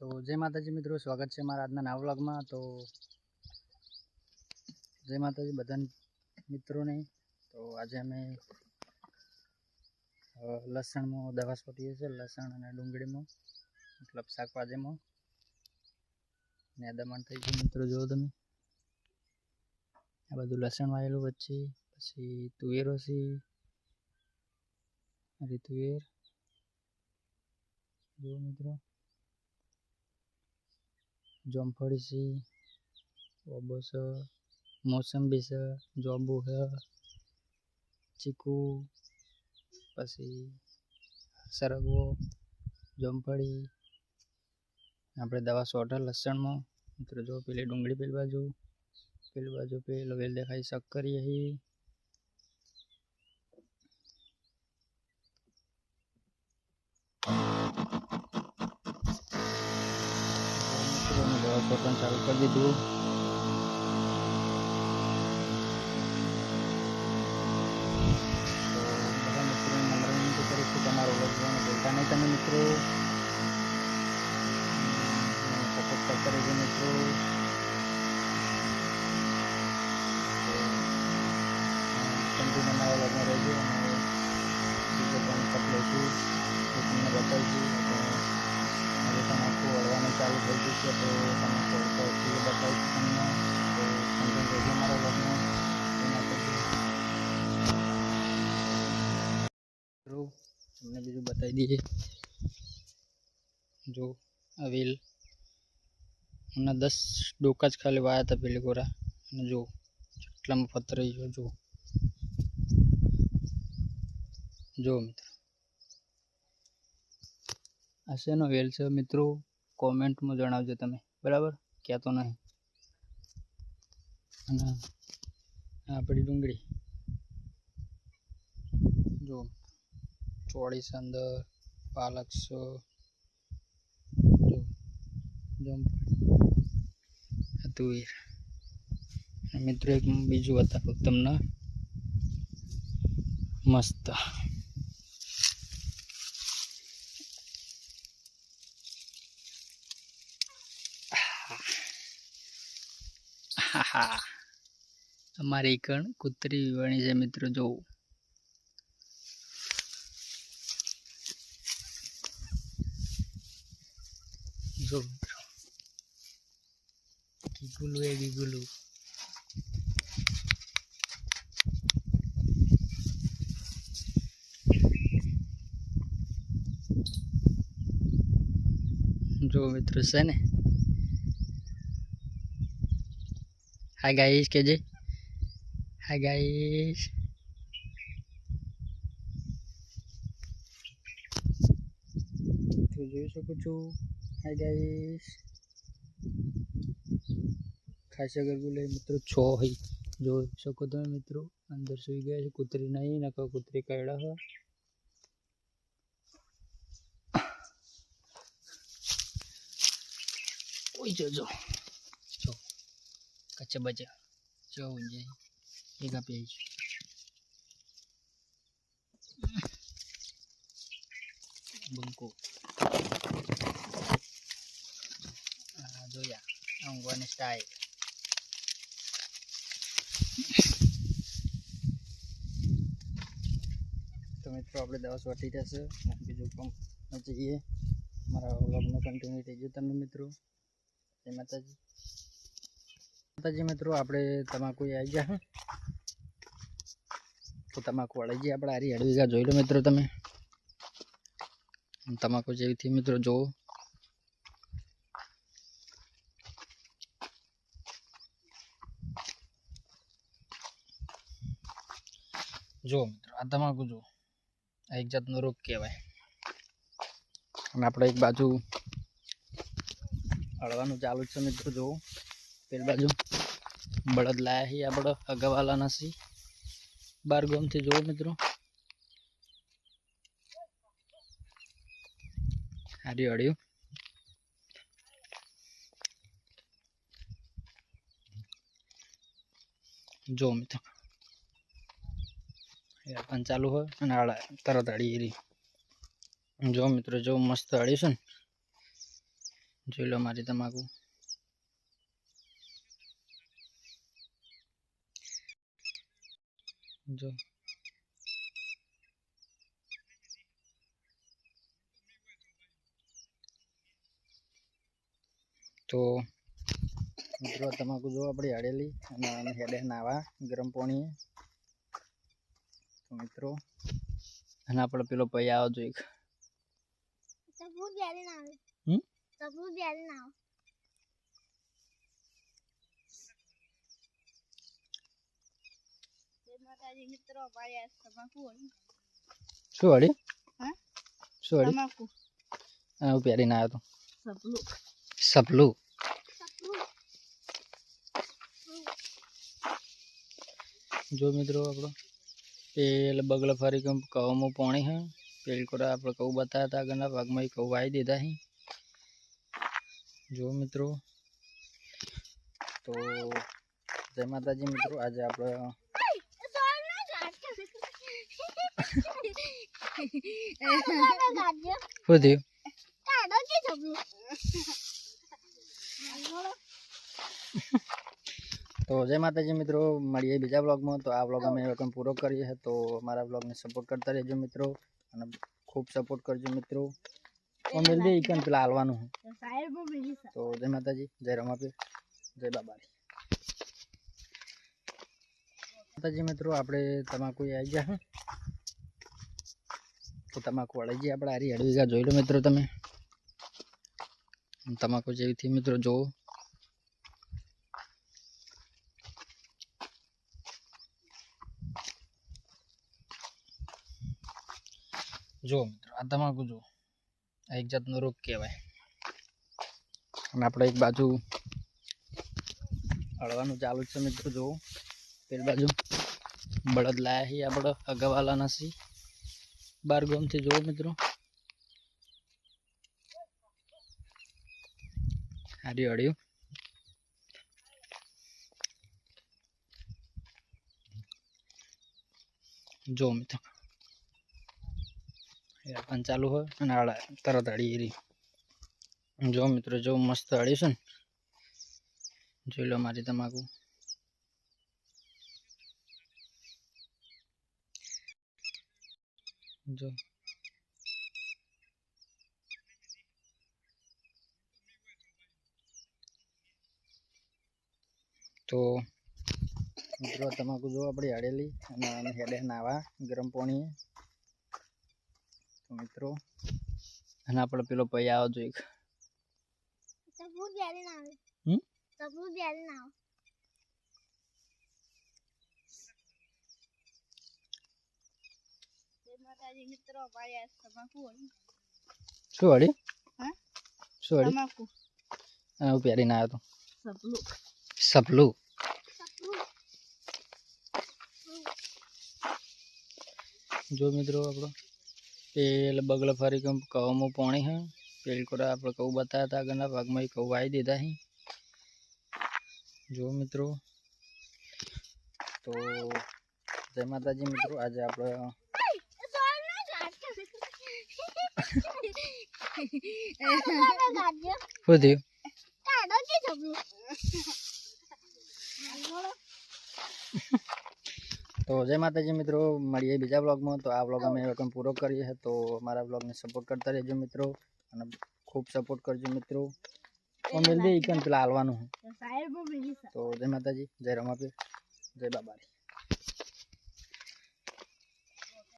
તો જય માતાજી મિત્રો, સ્વાગત છે મારા આજના નવા વ્લોગમાં. તો જય માતાજી બધા મિત્રોને. તો આજે અમે લસણમાં દવા છોટીએ છીએ, લસણ અને ડુંગળીમાં મતલબ શાકભાજીમાં ને દમણ થઈ ગયું મિત્રો, જુઓ તમે. આ બધું લસણ વાયેલું વચ્ચે, પછી તુવેરો છે અરે તુવેર. જુઓ મિત્રો. જામફળી છે. ઓબો છે મોસંબી છે, જોબુ છે, ચીકુ, પછી સરગવો જામફળી આપણે દવા સોટા લસણમાં. મિત્રો જો પેલી ડુંગળી પેલી બાજુ પેલી બાજુ પેલો વેલ દેખાય શક્કરી અહીં મિત્રોને દવા ચાલુ કરી દીધું. તો બધા મિત્રોને નમ્ર તમારો વ્લોગ ભૂલતા નહીં. તમે મિત્રો સપોર્ટ મિત્રો. કન્ટિન્યુ મારા વ્લોગમાં રહેજો અને બીજો પણ કપ લઈશું એ તમને બતાવીશું અને હવે તમાકુ વળવાનું ચાલુ થઈ ગયું છે તો તમાકુ વળતો એ બતાવીશ તમને તો કન્ટિન્યુ રહેજો મારા વ્લોગમાં. એના પછી તમને બીજું બતાવી દઈએ. જો, આ વેલ. દસ ડોકા જ ખાલી વાયા હતા પેલી કોરા અને જો, જેટલામાં રહી ગયો, જો. જો, મિત્રો. આ શેનો વેલ છે, મિત્રો? કોમેન્ટમાં જણાવજો તમે, બરાબર? કહેતો નહીં. અને આપણી ડુંગળી. જો, ચોળીસ અંદર, પાલક સો. તુવેર. મિત્રો, એક બીજું બતાવું તમને. મસ્ત. આહા. અમારી કણ કૂતરી વણી છે મિત્રો, જોવું. જો મિત્રો. ગીગુલું એ ગીગુલું. જો મિત્રો, છે ને? ગાઈસ કેજે હાય ગાઈસ તો જોઈ શકો છો હાય ગાઈસ ખાસા ગરગુલે મિત્રો છો હોય જોઈ શકો તમે મિત્રો, અંદર સુઈ ગયા છે. કૂતરી નહીં, નકર કૂતરી કયડા હોય ઓય જો જો જો કચ્ચા બચા જો ઊંજે એક આપી આવી બંકો આ જોયા આ ઊંઘવાની સ્ટાઈલ તો મિત્રો આપણે દવા સોટી જશે અને બીજું પણ જઈએ મારા વ્લોગનો કન્ટિન્યુ થઈ ગયો તમે મિત્રો જય માતાજી માતાજી, મિત્રો, આપણે તમાકુ આવી ગયા તો તમાકુ વળી જઈએ આપણે હારી અડવી વીઘા, જોઈ લો મિત્રો તમે. તમાકુ જેવી થી મિત્રો, જોવો. જો મિત્રો, આ તમાકુ જો આ એક જાતનો રોગ કહેવાય. અને આપણે એક બાજુ હળવાનું ચાલુ છે મિત્રો જોવો પેલી બાજુ. બળદ લાયા છીએ આપણે અગાવાલા નથી બાર ગામથી જુઓ મિત્રો. હારી અડ્યું જો મિત્રો. પણ ચાલુ હોય અને હળાય તરત અડી રહી જો મિત્રો જો મસ્ત અડ્યું છે ને. જોઈ લો મારી તમાકુ. જો. તો મિત્રો તમાકુ જો આપણી હળેલી અને એને હેડે નાવા ગરમ પાણી તો મિત્રો અને આપણે પેલો પૈ આવો જોઈએ સપનું જ્યારે ના આવે હમ? સપનું જ્યારે ના આવે જય માતાજી મિત્રો ભાઈ આ તમાકુ હોય. શું હળી હા? શું હળી તમાકુ. હા, હું પહેરીને આવ્યો સપનું તો સપલું જો મિત્રો આપણો પેલ બગલ ફરી કમ કવમાં પાણી હે. પેલ કોરા આપણે કવું બતાવ્યા હતા આગળના ભાગમાં એ કવું વાવી દીધા હી. જો મિત્રો તો જય માતાજી મિત્રો આજે આપણે શું થયું તો જય માતાજી મિત્રો, મળીએ બીજા બ્લોગમાં તો આ બ્લોગ અમે કંઈ પૂરો કરીએ છીએ. તો અમારા બ્લોગને સપોર્ટ કરતા રહેજો મિત્રો. અને ખૂબ સપોર્ટ કરજો મિત્રો. અમે દે ઈકન પેલા હાલવાનું? છે. તો જય માતાજી, જય રમાપીર, જય બાબારી. માતાજી મિત્રો, આપણે તમાકુ આવી ગયા. તો તમાકુ વળાઈ આપણે હારી હળવી જોઈ લો મિત્રો તમે. તમાકુ જેવી થી મિત્રો જોવો. જો મિત્રો, આ તમાકુ જો આ એક જાતનો રોગ કહેવાય. અને આપણે એક બાજુ હળવાનું ચાલુ છે મિત્રો જોવો પેલી બાજુ બળદ લાયા છીએ આપણે અગાવાલાના નથી બાર ગામથી જોવો મિત્રો. હારી અડ્યું જો મિત્રો. પણ ચાલુ હોય અને આડા તરત અડી રહી જો મિત્રો, જો મસ્ત હળી છે ને. જોઈ લો મારી તમાકુ. જો. તો મિત્રો તમાકુ જો આપણી હળેલી અને એને હેડે નાવા ગરમ પાણી તો મિત્રો અને આપણે પેલો પૈયા આવો જોઈએ સપનું જ્યારે ના આવે હમ? સપનું જ્યારે ના આવે જય માતાજી મિત્રો ભાઈ આ તમાકુ હોય. શું હળી હા? શું હળી તમાકુ. હા, હું પહેરીને આવ્યો સપનું તો સપલું જો મિત્રો આપણો પેલ બગલ ફરી કમ કવમાં પાણી હે. પેલ કોરા આપણે કવું બતાવ્યા હતા આગળના ભાગમાં એ કવું વાવી દીધા હી. જો મિત્રો તો જય માતાજી મિત્રો આજે આપણે શું થયું તો જય માતાજી મિત્રો મળીએ બીજા બ્લોગમાં તો આ બ્લોગ અમે રકમ પૂરો કરીએ છીએ તો અમારા બ્લોગને સપોર્ટ કરતા રહેજો મિત્રો અને ખૂબ સપોર્ટ કરજો મિત્રો. તો દે ઈકન પેલા હાલવાનું. તો જય માતાજી જય રમાપીર જય બાબારી.